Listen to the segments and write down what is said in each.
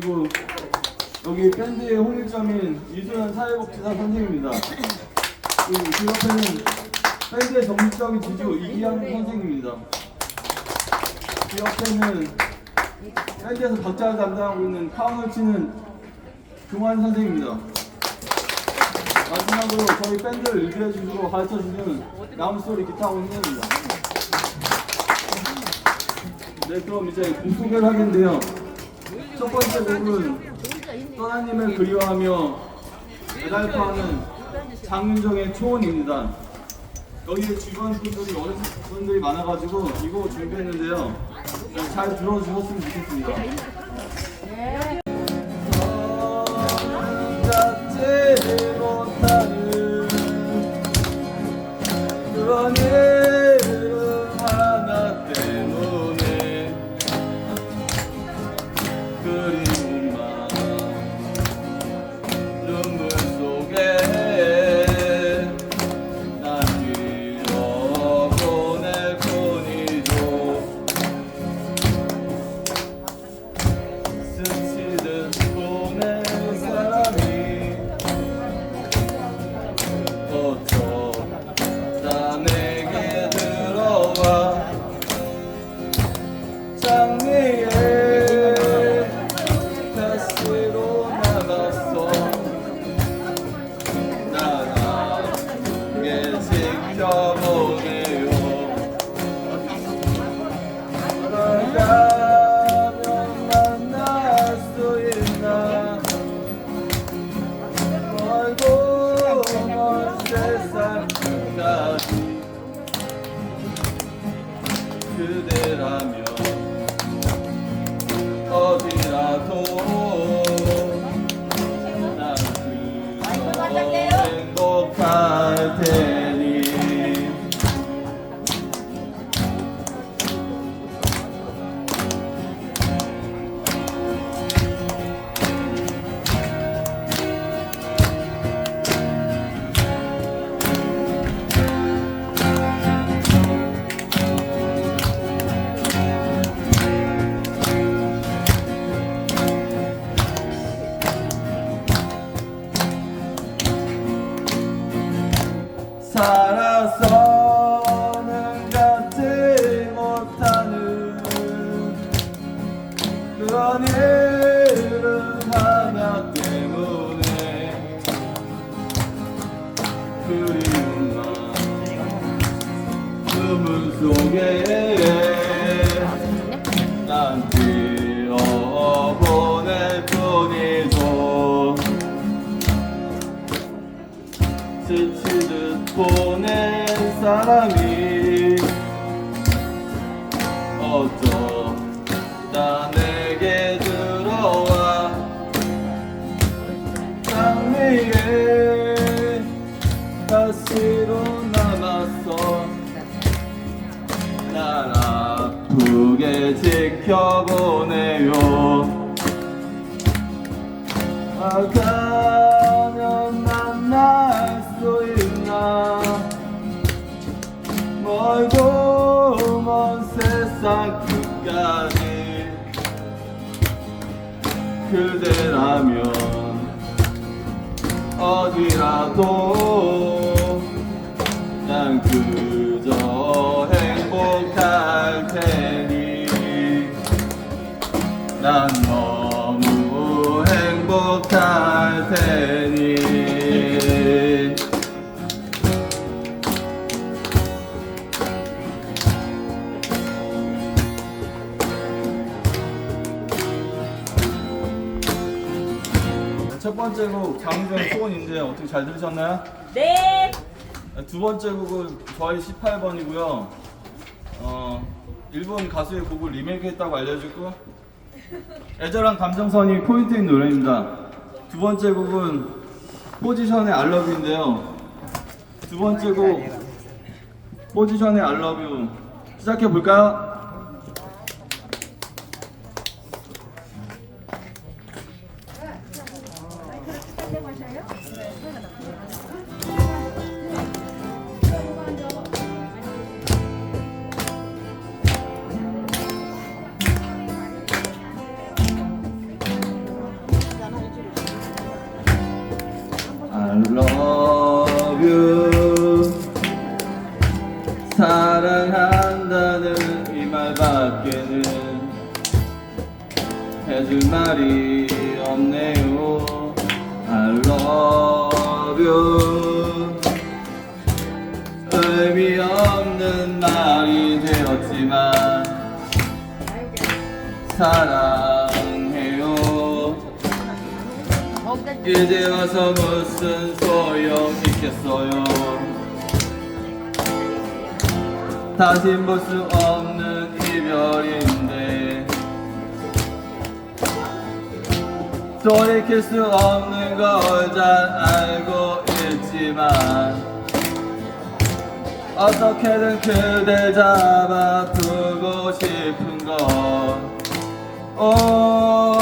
그리고 여기 밴드의 홍일점인 이수연 사회복지사 선생입니다. 그리고 그 옆에는 밴드의 정식적인 지주 이기현 선생입니다. 그 옆에는 밴드에서 박자를 담당하고 있는 카운을 치는 금환 선생입니다. 마지막으로 저희 밴드를 리드해 주시고 가르쳐 주는 나무소리 기타 선생입니다. 네, 그럼 이제 곡 소개를 하겠는데요. 첫 번째 곡은 떠나님을 그리워하며 배달파하는 장윤정의 초원입니다. 여기 주변 분들이 어른분들이 많아가지고 이거 준비했는데요. 네, 잘 들어주셨으면 좋겠습니다. 그대라면 아프게 지켜보네요. 아가면 만날 수 있나? 멀고 먼 세상 끝까지 그대라면 어디라도 난 그저 행복할 테니 난 너무 행복할 테니 첫 번째 곡 장정 소원인데 어떻게 잘 들으셨나요? 네. 두 번째 곡은 저희 18번이고요. 어, 일본 가수의 곡을 리메이크했다고 알려주고 애절한 감정선이 포인트인 노래입니다. 두 번째 곡은 포지션의 알러뷰인데요. 두 번째 곡 포지션의 알러뷰 시작해 볼까요? 다시 볼수 없는 이별인데 돌이킬 수 없는 걸 잘 알고 있지만 어떻게든 그댈 잡아두고 싶은 것 오,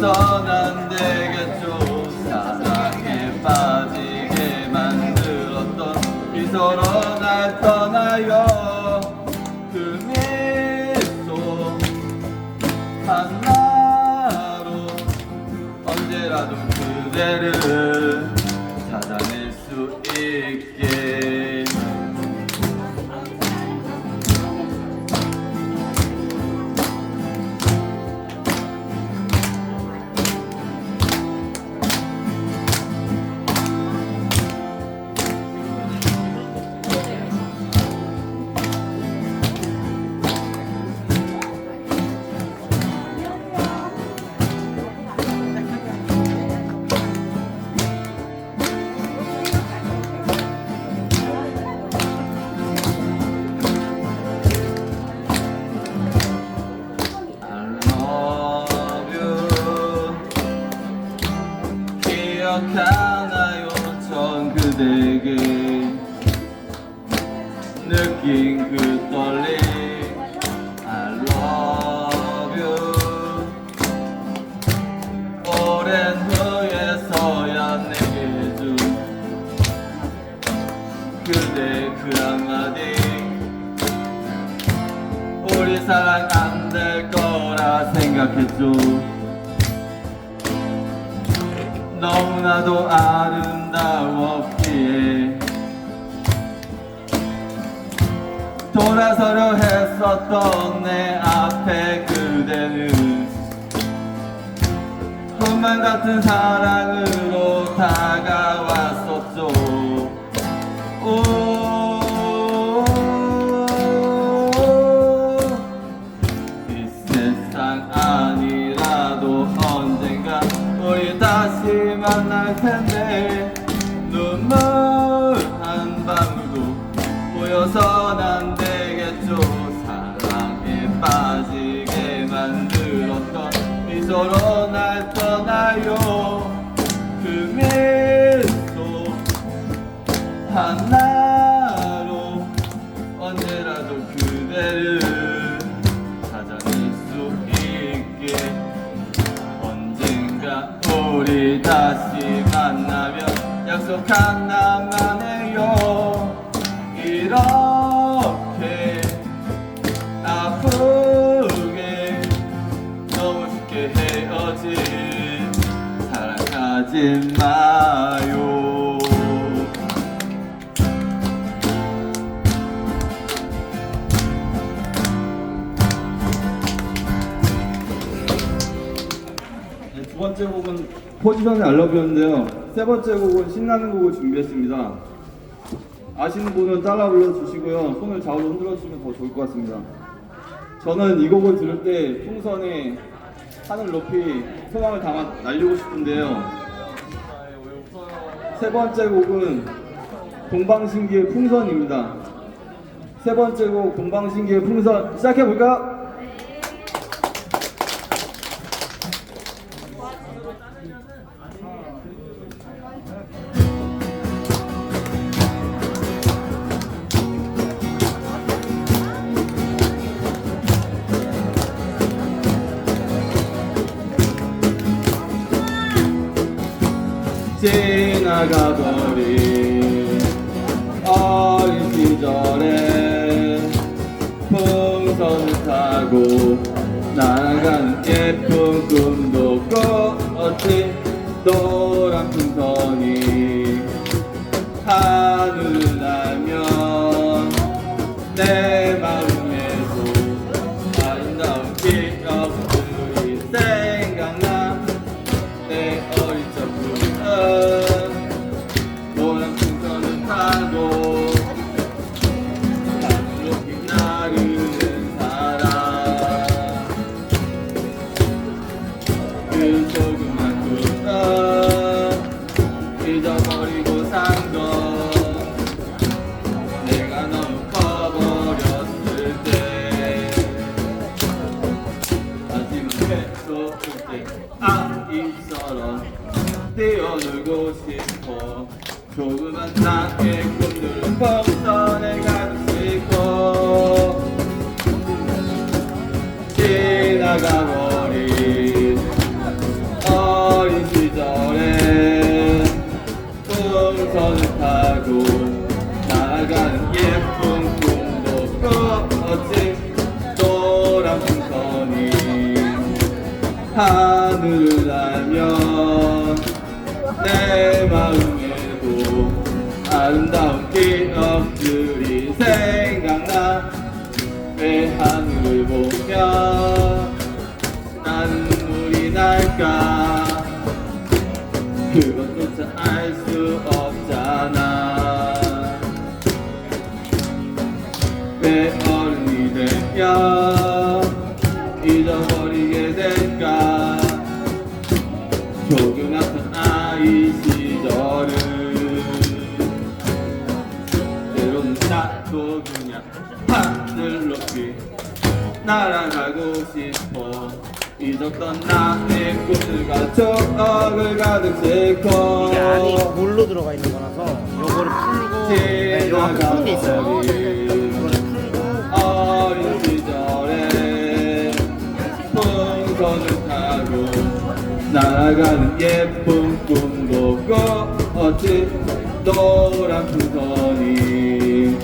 보여선 안 되겠죠. 사랑에 빠지게 만들었던 미소로 날 떠나요. 그 미소 하나로 언제라도 그대를 찾아낼 수 있게 돌아서려 했었던 내 앞에 그대는 꿈만 같은 사랑으로 다가왔 하나로 언제라도 그대를 찾아낼 수 있게. 언젠가 우리 다시 만나면 약속 하 포지션의 알러뷰인데요. 세 번째 곡은 신나는 곡을 준비했습니다. 아시는 분은 따라 불러주시고요. 손을 좌우로 흔들어 주시면 더 좋을 것 같습니다. 저는 이 곡을 들을 때 풍선에 하늘 높이 소망을 담아 날리고 싶은데요. 세 번째 곡은 동방신기의 풍선입니다. 세 번째 곡 동방신기의 풍선 시작해 볼까요? 지나가버린 어린 시절에 풍선을 타 타고 날아가는 예쁜 꿈도 꽃이 노란 풍선이 하늘을 날면 내 내가 너무 커버렸을 때. 하지만 계속 그때 아이처럼 뛰어놀고 싶어. 조그만 나의 꿈들을 풍선에 가득 싣고 지나가버 풍선을 타고 나가는 예쁜 꿈도 꽃이 노란 풍선이 하늘을 날면 내 마음에도 아름다운 기억들이 생각나 왜 하늘을 보면 나는 눈물이 날까? 그것조차 알 수 없 잊어버리게 될까? 조그맣던 아이 시절을. 때로는 나도 그냥 하늘 높이 날아가고 싶어. 잊었던 나의 꿈들과 추억을 가득 싣고 이게 안이 물로 들어가 있는 거라서 요거를 풀고 네, 요앞 날아가는 예쁜 꿈도 꽃이 노란 풍선이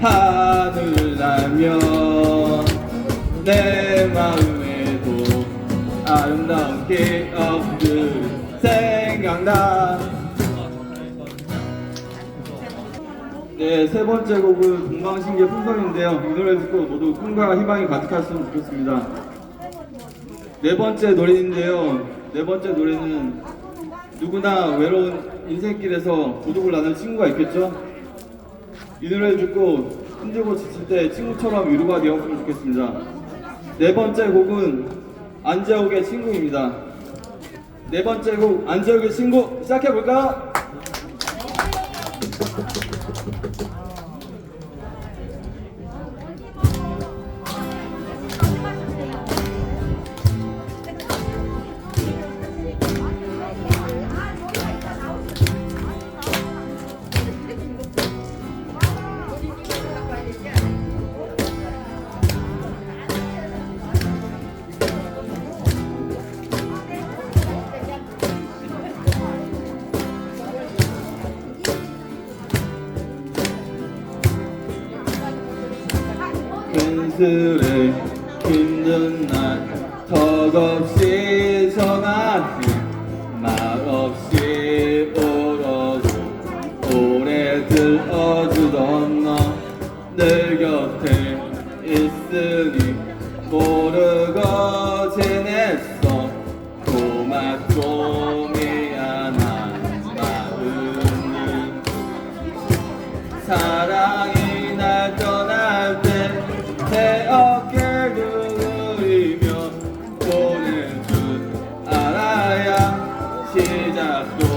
하늘을 날면 내 마음에도 아름다운 기억들 생각나 네, 세 번째 곡은 동방신기의 풍선인데요. 이 노래 듣고 모두 꿈과 희망이 가득했으면 좋겠습니다. 네 번째 노래인데요. 네 번째 노래는 누구나 외로운 인생길에서 고독을 나눌 친구가 있겠죠? 이 노래를 듣고 힘들고 지칠 때 친구처럼 위로가 되었으면 좋겠습니다. 네 번째 곡은 안재욱의 친구입니다. 네 번째 곡 안재욱의 친구 시작해볼까요? 근슬에 힘든 날 턱없이 전화해 알아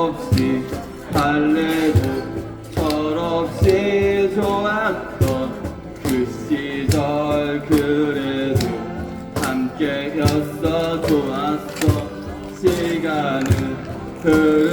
없이 달래고 철없이 좋았던 그 시절 그래도 함께였어. 좋았어. 시간은 흐르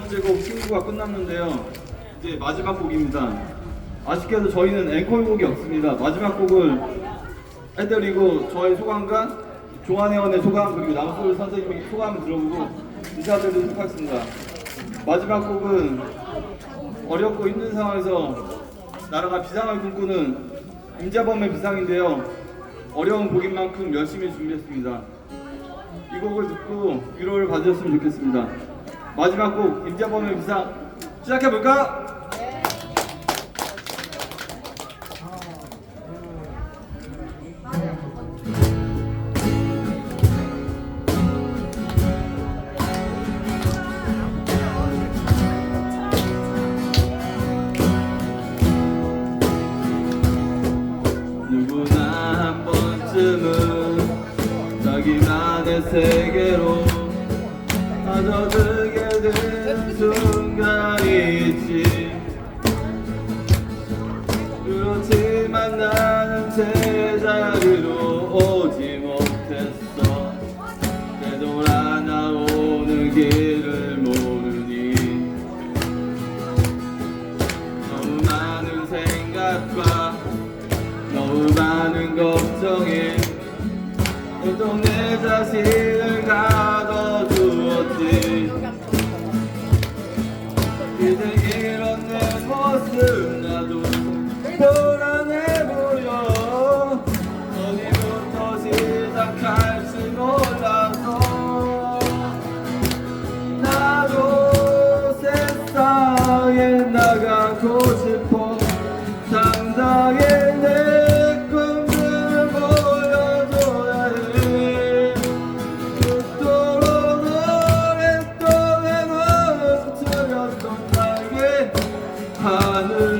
번째 곡 신구가 끝났는데요. 이제 마지막 곡입니다. 아쉽게도 저희는 앵콜곡이 없습니다. 마지막 곡을 해드리고 저의 소감과 조한혜원의 소감 그리고 남솔 선생님의 소감 들어보고 인사드리도록 하겠습니다. 마지막 곡은 어렵고 힘든 상황에서 나라가 비상을 꿈꾸는 임자범의 비상인데요. 어려운 곡인 만큼 열심히 준비했습니다. 이 곡을 듣고 위로를 받으셨으면 좋겠습니다. 마지막 곡 임자범의 기사 시작해볼까? 아빠. 너무 많은 걱정에 보통 내 자신을 가. 하늘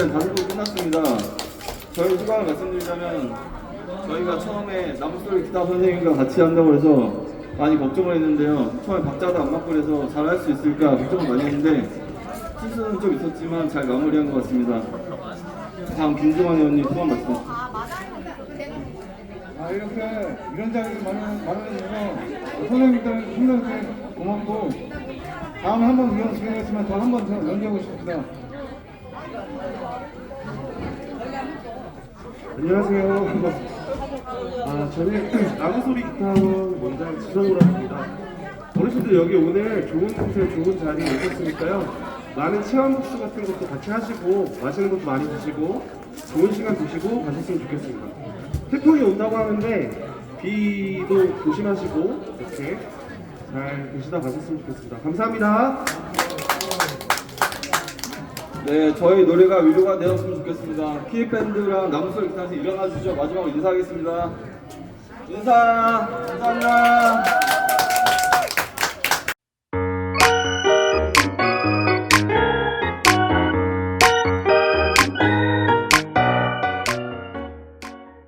네, 다섯 곡 끝났습니다. 저희 소감을 말씀드리자면 저희가 처음에 나무소리 기타 선생님과 같이 한다고 해서 많이 걱정을 했는데요. 처음에 박자도 안 맞고 그래서 잘 할 수 있을까 걱정을 많이 했는데 실수는 좀 있었지만 잘 마무리한 것 같습니다. 다음 김종환 의원님 소감 말씀. 아 이렇게 이런 자리를 마련 마련해주셔서 선생님들 선생님들 고맙고 다음에 한번 위원 진행했지만 더한 번 더 연기하고 싶습니다. 안녕하세요. 아, 저는 나무소리 기타원 원장 지성우라 합니다. 어르신들 여기 오늘 좋은 곳에 좋은 자리에 오셨으니까요. 많은 체험 복수 같은 것도 같이 하시고 맛있는 것도 많이 드시고 좋은 시간 보시고 가셨으면 좋겠습니다. 태풍이 온다고 하는데 비도 조심하시고 이렇게 잘 보시다 가셨으면 좋겠습니다. 감사합니다. 네, 저희 노래가 위로가 되었으면 좋겠습니다. 키밴드랑 나무소리 기타에서 일어나 주시죠. 마지막으로 인사하겠습니다. 인사! 감사합니다.